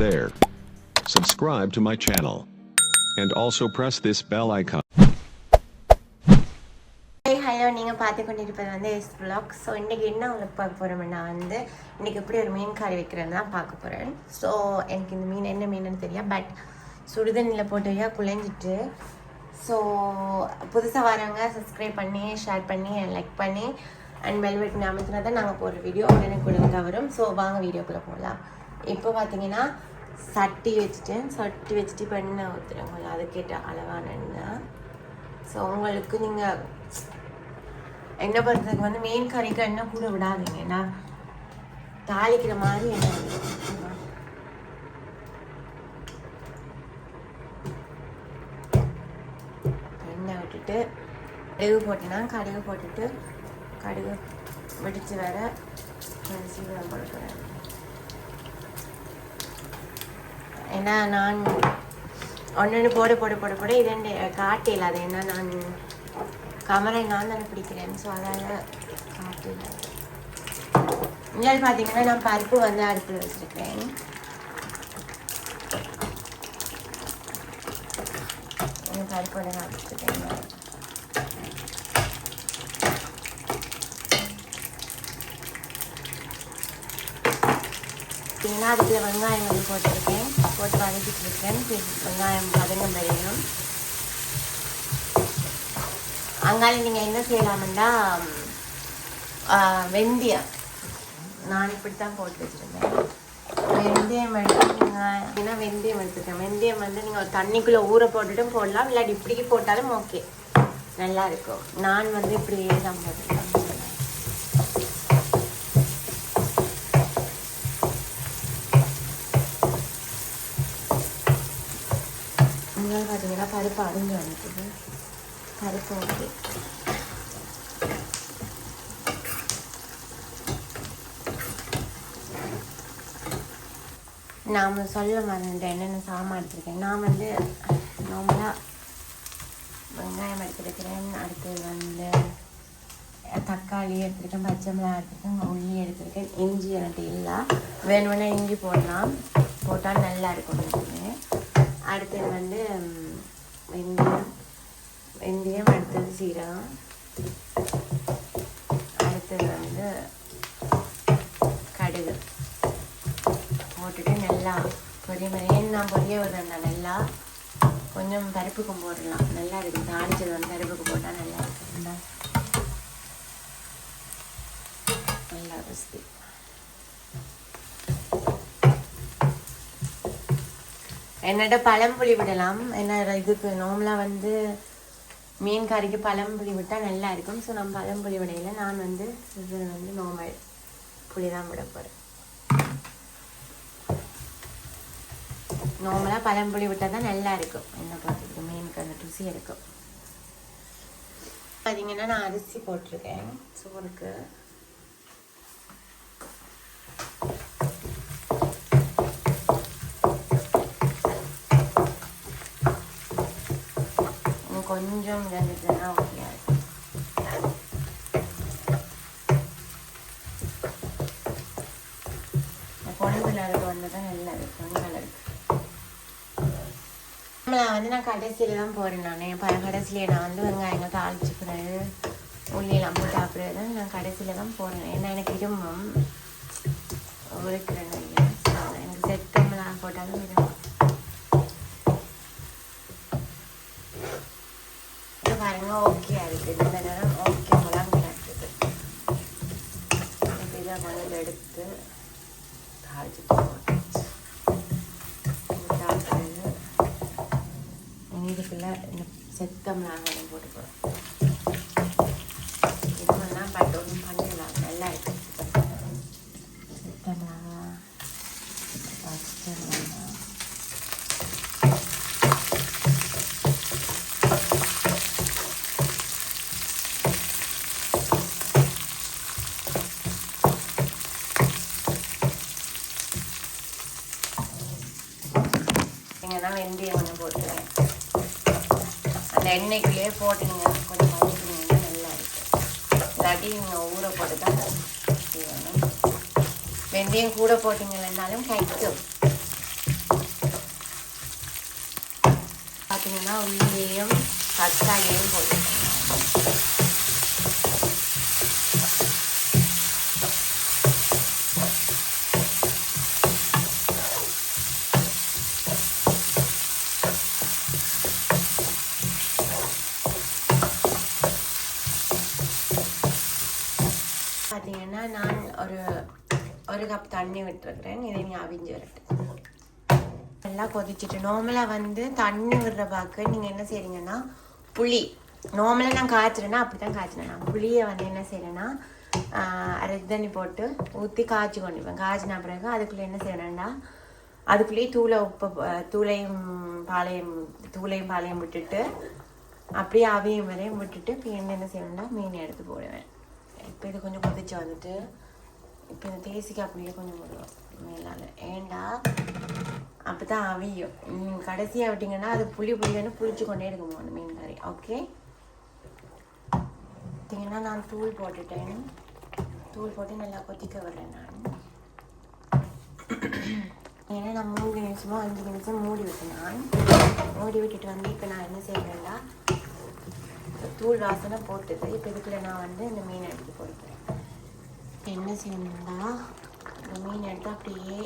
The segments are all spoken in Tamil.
there. Subscribe to my channel. And also press this bell icon. Hello நீங்கள் பார்த்து கொண்டிருப்பது வந்து எஸ் பிளாக் ஸோ இன்றைக்கி என்ன உங்களுக்கு பார்க்க போகிறோம்னா வந்து இன்றைக்கி எப்படி ஒரு மீன் கறி வைக்கிறேன்னு தான் பார்க்க போகிறேன் ஸோ எனக்கு இந்த மீன் என்ன மீனுன்னு தெரியா பட் சுடுதண்ணியில் போட்டு குழஞ்சிட்டு ஸோ புதுசாக வரவங்க சப்ஸ்கிரைப் பண்ணி ஷேர் பண்ணி லைக் பண்ணி அண்ட் பெல் பட்டன் அமைச்சினா தான் நாங்கள் போடுற வீடியோ உடனே கூட வரும் ஸோ வாங்க வீடியோக்குள்ளே போகலாம் இப்போ பார்த்தீங்கன்னா சட்டி வச்சுட்டேன். சட்டி வச்சுட்டு இப்போ எண்ணெய் ஊற்றுறவங்கள அதுக்கேற்ற அளவான எண்ணெய்? ஸோ உங்களுக்கு நீங்கள் எண்ணெய் பண்ணுறதுக்கு வந்து மீன் கறிக்கு எண்ணெய் கூட விடாதீங்க. ஏன்னா தாளிக்கிற மாதிரி எண்ணெய் எண்ணெய் விட்டுட்டு கடுகு போட்டேன்னா கடுகு போட்டுட்டு கடுகு வெடிச்சு வர சீக்கிரம் போட்டுக்கிறேன் ஏன்னா நான் ஒன்று போட போட போட போட இரண்டு காட்டில் அது என்ன நான் கமரை நான் தானே பிடிக்கிறேன். ஸோ அதால் காட்டில் இங்கே பார்த்தீங்கன்னா நான் பருப்பு வந்து அடுப்பில் வச்சுருக்கேன் பருப்போட நான் வச்சுருக்கேன் பார்த்தீங்கன்னா அதுக்கு வெங்காயம் வந்து போட்டிருக்கேன். போட்டு வதக்கிட்டு இருக்கேன். வெங்காயம் வதங்கம் வரையும் அங்கால நீங்கள் என்ன செய்யலாம்னா வெந்தயம். நான் இப்படி தான் போட்டு வச்சுருந்தேன் வெந்தயம் எடுத்து நீங்கள் ஏன்னா வெந்தயம் எடுத்துக்கேன் வெந்தயம் வந்து நீங்கள் ஒரு தண்ணிக்குள்ளே ஊற போட்டுட்டும் போடலாம். இல்லாட்டி இப்படிக்கு போட்டாலும் ஓகே நல்லா இருக்கும். நான் வந்து இப்படியே தான் போட்டுருக்கேன் பருப்பு அரிஞ்சு வந்துட்டு பருப்பு ஓகே. நாம் சொல்ல மறந்துட்டேன். என்னென்ன சாமான் எடுத்துருக்கேன்? நான் வந்து நார்மலாக வெங்காயம் எடுத்துருக்கிறேன். அடுத்தது வந்து தக்காளி எடுத்துருக்கேன் பச்சை மிளகா எடுத்துருக்கேன் உள்ளி எடுத்துருக்கேன் இஞ்சி எனக்கு இல்லை. வேணும்னா இஞ்சி போடலாம். போட்டால் நல்லா இருக்கும். அடுத்து அடுத்தது வந்து வெந்தயம் வெந்தயம் அடுத்தது சீரகம் அடுத்தது வந்து கடுகு. போட்டுட்டு நல்லா பொரிய நான் பொரிய விடுறேன் நான் நல்லா கொஞ்சம் பருப்புக்கும் போடலாம். நல்லா இருக்கும் தாளிச்சது வந்து பருப்புக்கு போட்டால் நல்லா இருக்கும் நல்லா ருசி. என்னோட பழம்புளி விடலாம். என்ன இதுக்கு நார்மலாக வந்து மீன் கறிக்கு பழம்புளி விட்டால் நல்லா இருக்கும். ஸோ நம்ம பழம்புளி விடையில நான் வந்து இது வந்து நார்மல் புளி தான் விட போகிறேன் நார்மலாக பழம்புளி விட்டால் தான் நல்லா இருக்கும். என்ன பார்த்துருக்கு மீனுக்கு அந்த ருசி இருக்கும். பார்த்தீங்கன்னா நான் அரிசி போட்டிருக்கேன். சோறுக்கு கொஞ்சம் இருந்துச்சுன்னா ஓகே பொண்ணு கலருக்கு வந்ததான் நல்லா இருக்கு பொண்ணு கலருக்கு வந்து நான் கடைசியில தான் போகிறேன் நான் பல கடைசியில நான் வந்து வெங்காயங்க தாளிச்சுக்கிறது உள்ளியெல்லாம் போட்டு தான் நான் கடைசியில் தான் போகிறேன் ஏன்னா எனக்கு இருமம் உழைக்கிறேன் எனக்கு செத்தம்லாம் போட்டாலும் இருமம் பாருங்க ஓகே இருக்குது இந்த நேரம் ஓகே முலாம் கிடக்குது இப்போ இதை முதல்ல எடுத்து தாளிச்சுட்டு போட்டாச்சு. போட்டாச்சு. இந்த செத்த மிளகாய் போட்டு போகிறோம் இது பட் ஒன்றும் பண்ணி பார்த்தீங்கன்னா வெந்தயம் கொஞ்சம் போட்டுக்கிறேன். அந்த எண்ணெய்க்குள்ளேயே போட்டீங்க கொஞ்சம் வதக்கினீங்கன்னா நல்லா இருக்கும். இல்லாட்டி நீங்கள் ஊரை போட்டு தான் வெந்தயம் கூட போட்டிங்கன்னாலும் கிடைக்கும். பார்த்தீங்கன்னா உள்ளேயும் தக்காளியும் போட்டுக்கணும் பார்த்தீங்கன்னா நான் ஒரு ஒரு கப் தண்ணி விட்டுருக்குறேன். இதை நீ அவிஞ்சு வரட்டும் நல்லா கொதிச்சுட்டு நார்மலாக வந்து தண்ணி விடுற பாக்கு. நீங்கள் என்ன செய்கிறீங்கன்னா புளி. நார்மலாக நான் காய்ச்சிறேன்னா அப்படி தான் காய்ச்சினேன் நான். புளியை வந்து என்ன செய்யறேன்னா அரை தண்ணி போட்டு ஊற்றி காய்ச்சி கொண்டுப்பேன் காய்ச்சின பிறகு அதுக்குள்ளே என்ன செய்யணும்னா அதுக்குள்ளேயே தூளை உப்பு தூளையும் பாளையம் தூளையும் பாளையம் விட்டுட்டு அப்படியே அவியும் வரையும் விட்டுட்டு மீன் என்ன என்ன செய்யணும்னா மீன் எடுத்து போடுவேன். இப்போ இது கொஞ்சம் கொதிச்சு வந்துட்டு இப்போ இந்த தேசிக்காய் அப்படியே கொஞ்சம் போடுவோம் மேலால் ஏண்டா? அப்போ தான் அவியும். நீங்கள் கடைசியாக விட்டிங்கன்னா அது புளி புளியன்னு புளிச்சு கொண்டே இருக்குமோ அந்த மீன் கறி. ஓகே? பார்த்தீங்கன்னா நான் தூள் போட்டுட்டேன். தூள் போட்டு நல்லா கொதிக்க விடுறேன் நான். ஏன்னா நான் மூணு நிமிஷமோ அஞ்சு நிமிஷம் மூடி விட்டேன் நான். மூடி விட்டுட்டு வந்து இப்போ நான் என்ன செய்வேன்டா? தூள் வாசனை போட்டுது இப்போ இதுக்குள்ள நான் வந்து இந்த மீன் எடுத்து போடுறேன் என்ன செய்யணும்னா இந்த மீன் எடுத்து அப்படியே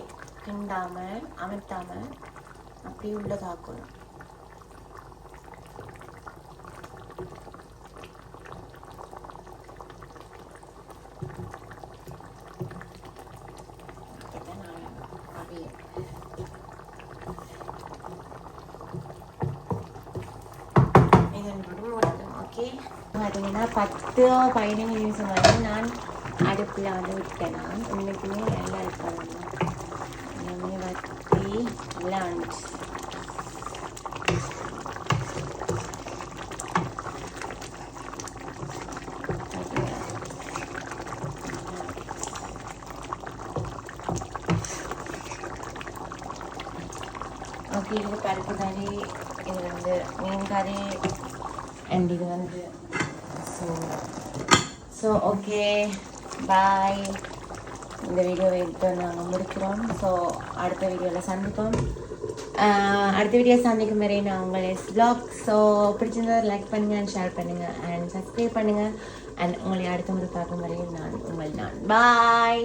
கிண்டாம அமர்த்தாம அப்படியே உள்ள தாக்கணும் அப்பதான் நான் அவியும். இதன் போட்டு ஓகே பார்த்தீங்கன்னா பத்து பதினஞ்சு நிமிஷம் வரைக்கும் நான் அடுப்பில் வந்து விட்டேன் நான். இன்னைக்குமே நல்லா இருக்காது எல்லாமே வத்தி எல்லாம் வந்துச்சு ஓகே. இது கருப்பு கறி இது வந்து மீன் கறி அண்ட் இது வந்து ஸோ ஸோ ஓகே பாய் இந்த வீடியோவை இப்போ நாங்கள் முடிக்கிறோம். ஸோ அடுத்த வீடியோவில் சந்திப்போம். அடுத்த வீடியோ சந்திக்கும் வரை நான் உங்கள் எஸ் பிளாக் ஸோ பிடிச்சிருந்தா லைக் பண்ணுங்கள் அண்ட் ஷேர் பண்ணுங்கள் அண்ட் சப்ஸ்கிரைப் பண்ணுங்கள் அண்ட் உங்களை அடுத்த முறை பார்க்கும் வரையும் நான் உங்கள் நான். பாய்